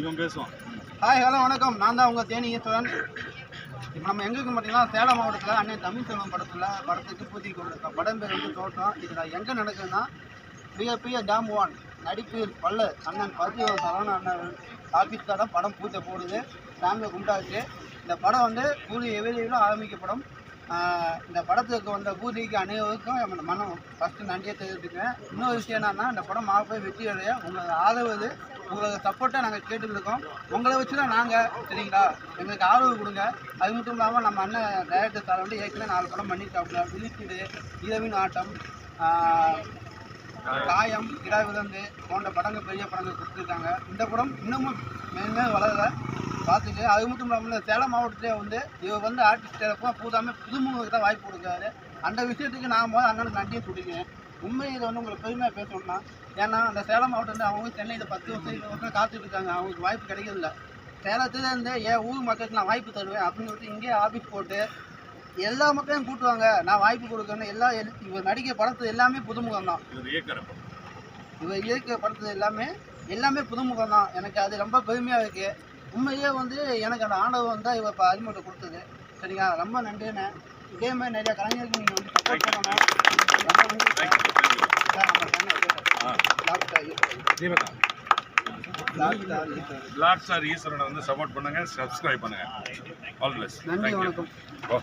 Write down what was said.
இவன் பேசுவான். Hi hello வணக்கம். நான் தான் உங்கள் தேனி ஈஸ்வரன். இப்போ நம்ம எங்கே பார்த்தீங்கன்னா சேலம் மாவட்டத்தில் அண்ணன் தமிழ் செல்வம் படத்தில் படத்துக்கு பூஜை கொடுத்துருக்கோம் படம் பேர் வந்து தோட்டம். இதில் எங்கே நடக்குதுன்னா மிகப்பெரிய டேம் ஒன் நடிப்பீர் பல்லு அண்ணன் பதிவு சரவண அண்ணன் ஆஃபீஸ் தான் படம் பூஜை போடுது சாமியை கும்பிட்டாச்சு. இந்த படம் வந்து பூஜை எவ்வளோ ஆரம்பிக்கப்படும். இந்த படத்துக்கு வந்த பூஜைக்கு அனைவருக்கும் நம்ம மனம் ஃபஸ்ட்டு நன்றியை தெரிவித்துக்கிறேன் இன்னொரு விஷயம் என்னன்னா இந்த படம் மாப்போய் வெற்றி அடைய உங்களோட ஆதரவு உங்களோட சப்போர்ட்டை நாங்கள் கேட்டுருக்கோம் உங்களை வச்சு தான் நாங்கள் சரிங்களா? எங்களுக்கு ஆதரவு கொடுங்க. அது மட்டும் இல்லாமல் நம்ம அண்ணன் டைரக்டர் சார் வந்து ஏற்கனவே நாலு படம் பண்ணியிருக்காப்புல விழிச்சிடு இரவின் ஆட்டம் காயம் இடா விதந்து போன்ற படங்கள் பெரிய படங்கள் கொடுத்துருக்காங்க. இந்த படம் இன்னமும் மேன்மேல் வளரலை. பார்த்துட்டு அது மட்டும் இல்லாமல் சேலம் மாவட்டத்திலே வந்து இவர் வந்து ஆர்டிஸ்ட் இருப்போம் பூதாமே புதுமுகத்துக்கு தான் வாய்ப்பு கொடுக்குறாரு. அந்த விஷயத்துக்கு நான் முதல்ல அண்ணனுக்கு நன்றியை சொல்லிக்கிறேன். உண்மை இதை வந்து உங்களுக்கு பெருமையாக பேசணும்னா ஏன்னா அந்த சேலம் மாவட்டம் வந்து அவங்க சென்னையில் பத்து வருஷம் இருபது வருஷம் காத்துட்டு இருக்காங்க. அவங்களுக்கு வாய்ப்பு கிடைக்கிறதில்ல. சேலத்துல இருந்து என் ஊர் மக்களுக்கு நான் வாய்ப்பு தருவேன் அப்படின்னு சொல்லிட்டு இங்கேயே ஆஃபீஸ் போட்டு எல்லா மக்களையும் கூட்டுவாங்க. நான் வாய்ப்பு கொடுக்கணும் எல்லா எல்- இவர் நடிக்க படத்து எல்லாமே புதுமுகம் தான். இவர் இயக்க படத்துல எல்லாமே எல்லாமே புதுமுகம் தான். எனக்கு அது ரொம்ப பெருமையாக இருக்கு. உண்மையிலே வந்து எனக்கு அந்த ஆண்டவன் தான் இவர் இப்போ அறிமுகத்தை கொடுத்தது. சரிங்களா? ரொம்ப நன்றிண்ணே. இதே மாதிரி நிறைய கலைஞருக்கு நீங்கள் வந்து சப்போர்ட் பண்ணணும் ரொம்ப நன்றி. சார். டாக்டர் ஈஸ்வரன். வந்து சப்போர்ட் பண்ணுங்க சப்ஸ்கிரைப் பண்ணுங்க. ஆல் பிளஸ் நன்றி வணக்கம். ஓ